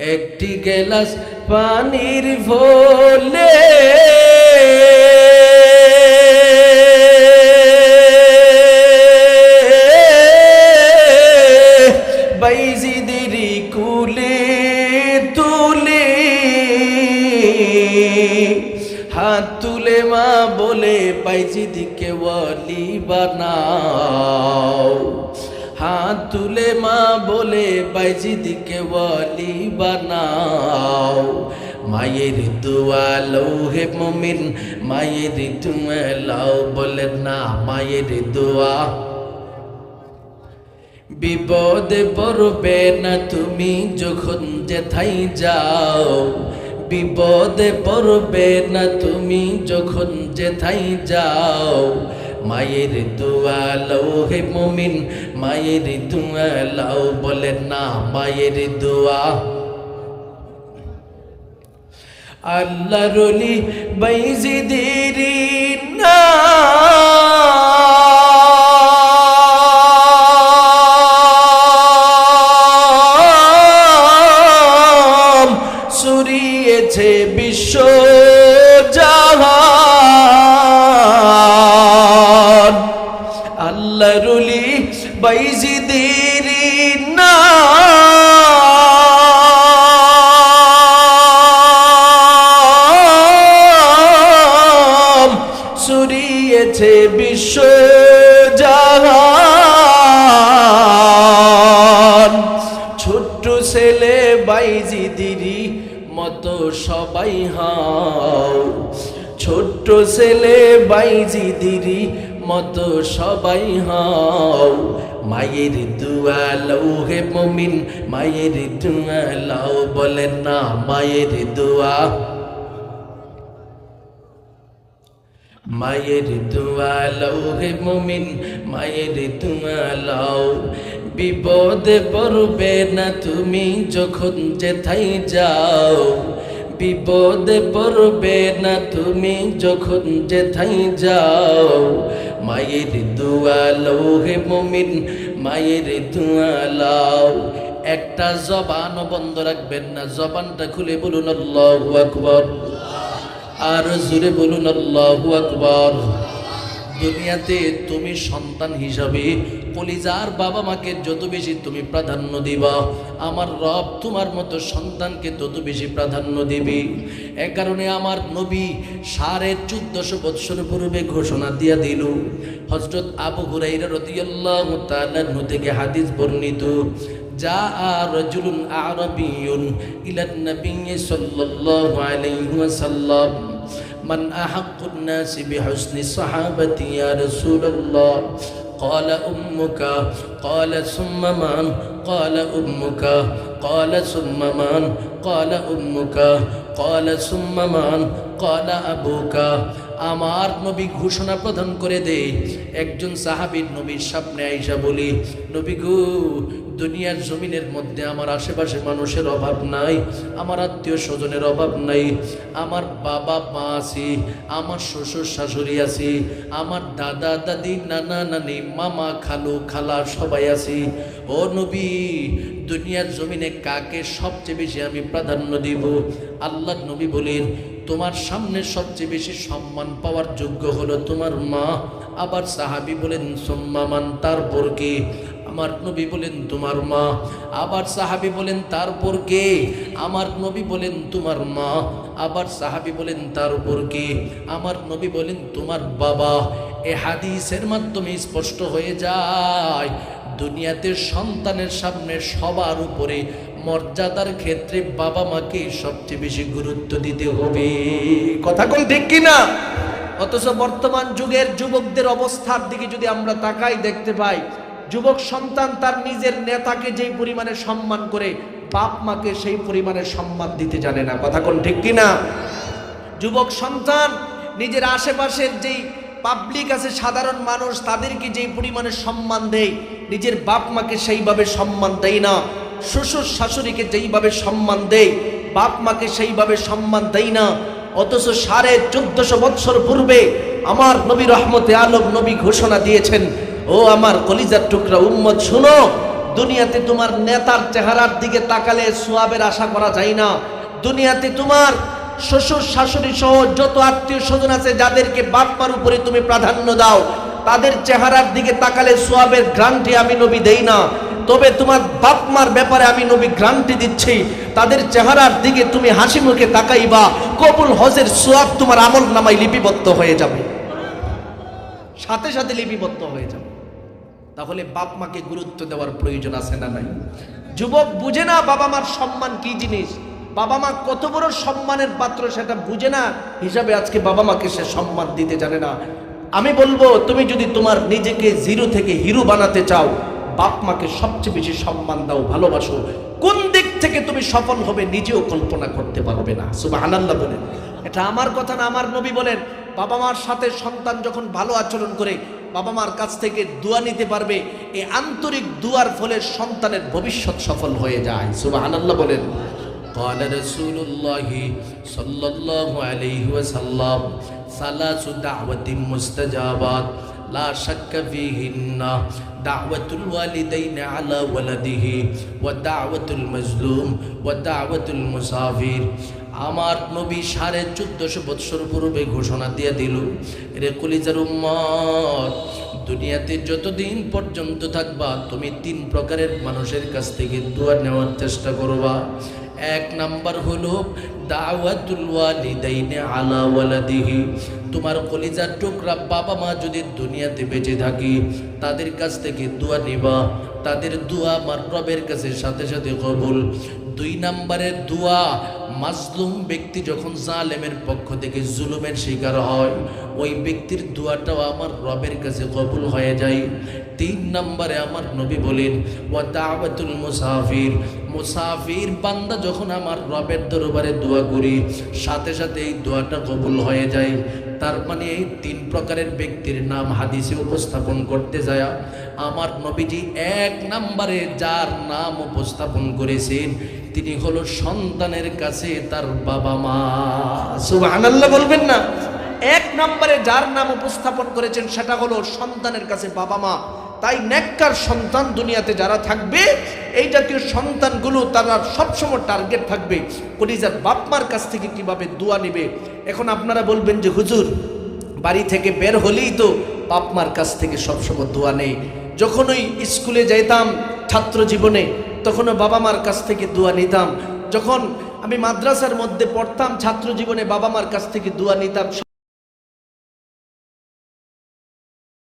একটি গেলাস পানির ভোলে। বাইজিদেরি কুলে তুলে। হাত তুলে মা বলে বাইজিদিকে ওয়ালি বানাও। হাত তুলে মা বলে, বাইজি বাইজিদিকে ওয়ালি বানাও। মায়ের দোয়া লৌহে মমিন, মায়ের তুমি লাও। বলে না, মায়ের দোয়া বিপদে পড়বে না তুমি যখন যেথাই যাও। বিপদে পড়বে না তুমি যখন যেথাই যাও। মায়ের দুয়া লও হে মমিন। মায়ের দুয়া, লাও বলে না, মায়ের দুয়া। আল্লাহ রলি না ছোট্ট ছেলে বাইজি বাইজিদিরি মতো সবাই হাও। ছোট্ট ছেলে বাইজি বাইজিদিরি মতো সবাই হাও। মায়ের দুয়া লও হে মমিন, মায়ের দুয়া লাও বলেন না মায়ের দোয়া। মায়ের দোয়া লও হে মমিন, মায়ের দোয়া লাও বিপদে পড়বে না তুমি যখন যেথাই যাও। বিপদে পড়বে না তুমি যখন যেথাই যাও। মায়ের দোয়া লও হে মমিন, মায়ের দোয়া লাও। একটা জবান বন্ধ রাখবেন না, জবানটা খুলে বলুন আল্লাহু আকবার। আর জুড়ে বলুন আল্লাহু আকবার। দুনিয়াতে তুমি সন্তান হিসাবে কলিজার বাবা মাকে যত বেশি তুমি প্রাধান্য দিবা আমার রব তোমার মতো সন্তানকে তত বেশি প্রাধান্য দিবে এ কারণে আমার নবী সাড়ে চোদ্দশো বৎসর পূর্বে ঘোষণা দিয়া দিল হজরত আবু হুরাইরা রদিয়াল্লাহু তাআলা থেকে হাদিস বর্ণিত جاء رجل أعربي إلى النبي صلى الله عليه وسلم من أحق الناس بحسن الصحابة يا رسول الله قال أمك قال ثم من قال أمك قال ثم من قال أمك قال ثم من قال أبوك আমার নবী ঘোষণা প্রদান করে দে একজন সাহাবীর নবীর সামনে আইসা বলি নবী গো দুনিয়ার জমিনের মধ্যে আমার আশেপাশে মানুষের অভাব নাই, আমার আত্মীয় স্বজনের অভাব নাই, আমার বাবা মা আছি, আমার শ্বশুর শাশুড়ি আছি, আমার দাদা, দাদি, নানা, নানি, মামা, খালু, খালা সবাই আছি। ও নবী, দুনিয়ার জমিনে কাকে সবচেয়ে বেশি আমি প্রাধান্য দিব? আল্লাহ নবী বলেন, তোমার সামনে সবচেয়ে বেশি সম্মান পাওয়ার যোগ্য হলো তোমার মা। আবার সাহাবি বলেন সম্মান তারপর কে আমার নবী বলেন, তোমার মা। আবার সাহাবি বলেন, তারপর কে? আমার নবী বলেন, তোমার মা। আবার সাহাবি বলেন তার উপর কে? আমার নবী বলেন, তোমার বাবা। এ হাদিসের মাধ্যমে স্পষ্ট হয়ে যায়, দুনিয়াতে সন্তানের সামনে সবার উপরে মর্যাদার ক্ষেত্রে বাবা মাকে সবচেয়ে বেশি গুরুত্ব দিতে হবে। কথা কোন ঠিক কিনা? অথচ বর্তমান যুগের যুবকদের অবস্থার দিকে যদি আমরা তাকাই দেখতে পাই যুবক সন্তান তার নিজের নেতাকে যেই পরিমাণে সম্মান করে বাপ মাকে সেই পরিমাণে সম্মান দিতে জানে না। কথা কোন ঠিক কিনা? যুবক সন্তান, নিজের আশেপাশের যেই পাবলিক আছে, সাধারণ মানুষ, তাদেরকে যেই পরিমাণে সম্মান দেয়, নিজের বাপ মাকে সেইভাবে সম্মান দেয় না। শ্বশুর শাশুড়িকে যেইভাবে সম্মান দেয়, বাপ মাকে সেইভাবে সম্মান দেয় না। অথচ সাড়ে চোদ্দশো বৎসর পূর্বে আমার নবী রহমতে আলম নবী ঘোষণা দিয়েছেন ও আমার কলিজার টুকরা উম্মত, শুনো, দুনিয়াতে তোমার নেতার চেহারার দিকে তাকালে সোয়াবের আশা করা যায় না। দুনিয়াতে তোমার শ্বশুর, শাশুড়ি সহ যত আত্মীয় স্বজন আছে, যাদেরকে বাপমার উপরে তুমি প্রাধান্য দাও, তাদের চেহারার দিকে তাকালে সোয়াবের গ্রান্টি আমি নবী দেই না। তবে তোমার বাপমার ব্যাপারে আমি নবী গ্রান্টি দিচ্ছি। তাদের চেহারার দিকে তুমি হাসি মুখে তাকাইবা। কবুল হজের সোয়াব তোমার আমল নামায় লিপিবদ্ধ হয়ে যাবে। সাথে সাথে লিপিবদ্ধ হয়ে যাবে। তাহলে বাপ মাকে গুরুত্ব দেওয়ার প্রয়োজন আছে না নাই? যুবক বুঝে না বাবা মার সম্মান কি জিনিস? বাবা মা কত বড় সম্মানের পাত্র সেটা বুঝে না, হিসাবে আজকে বাবা মাকে সে সম্মান দিতে জানে না। আমি বলব, তুমি যদি তোমার নিজেকে জিরো থেকে হিরো বানাতে চাও, বাপ মাকে সবচেয়ে বেশি সম্মান দাও, ভালোবাসো। কোন দিক থেকে তুমি সফল হবে নিজেও কল্পনা করতে পারবে না। সুবাহ আনাল্লাহ বলেন। এটা আমার কথা না, আমার নবী বলেন। বাবা মার সাথে সন্তান যখন ভালো আচরণ করে বাবা মার কাছ থেকে দোয়া নিতে পারবে এই আন্তরিক দুয়ার ফলে সন্তানের ভবিষ্যৎ সফল হয়ে যায় সুবাহ আনাল্লাহ বলেন قال رسول الله صلى الله عليه وسلم ثلاث دعوة مستجابات لا شك فيهن دعوة الوالدين على ولده ودعوة المظلوم ودعوة المسافر আমার নবী সাড়ে চোদ্দশো বৎসর পূর্বে ঘোষণা দিয়ে দিল, রে কলিজার উম্মত, দুনিয়াতে যতদিন পর্যন্ত থাকবা, তুমি তিন প্রকারের মানুষের কাছ থেকে দোয়া নেওয়ার চেষ্টা করবা। এক নাম্বার হলো তোমার কলিজার টুকরা বাবা মা যদি দুনিয়াতে বেঁচে থাকি, তাদের কাছ থেকে দোয়া নিবা। তাদের দোয়া আমার রবের কাছে সাথে সাথে কবুল। দুই নাম্বারের দোয়া, মাজলুম ব্যক্তি যখন জালেমের পক্ষ থেকে জুলুমের শিকার হয়, ওই ব্যক্তির দোয়াটাও আমার রবের কাছে কবুল হয়ে যায়। তিন নম্বরে আমার নবী বলেন ও দাওয়াতুল মুসাফির। মুসাফির বান্দা যখন আমার রবের দরবারে দোয়া করি, সাথে সাথে এই দোয়াটা কবুল হয়ে যায়। তার মানে এই তিন প্রকারের ব্যক্তির নাম হাদিসে উপস্থাপন করতে যায়। আমার নবীজি এক নম্বরে যার নাম উপস্থাপন করেছেন, তিনি হলো সন্তানের কাছে তার বাবা মা। সুবহানাল্লাহ বলবেন না। এক নম্বরে যার নাম উপস্থাপন করেছেন, সেটা হলো সন্তানের কাছে বাবা মা। তাই নেককার সন্তান দুনিয়াতে যারা থাকবে, এই জাতীয় সন্তানগুলো তারা সবসময় টার্গেট থাকবে। কলিজার বাপমার কাছ থেকে কীভাবে দোয়া নেবে? এখন আপনারা বলবেন যে, হুজুর, বাড়ি থেকে বের হলেই তো বাপমার কাছ থেকে সবসময় দোয়া নেই। যখন ওই স্কুলে যাইতাম ছাত্র জীবনে তখনও বাবা মার কাছ থেকে দোয়া নিতাম। যখন আমি মাদ্রাসার মধ্যে পড়তাম, ছাত্র জীবনে বাবা মার কাছ থেকে দোয়া নিতাম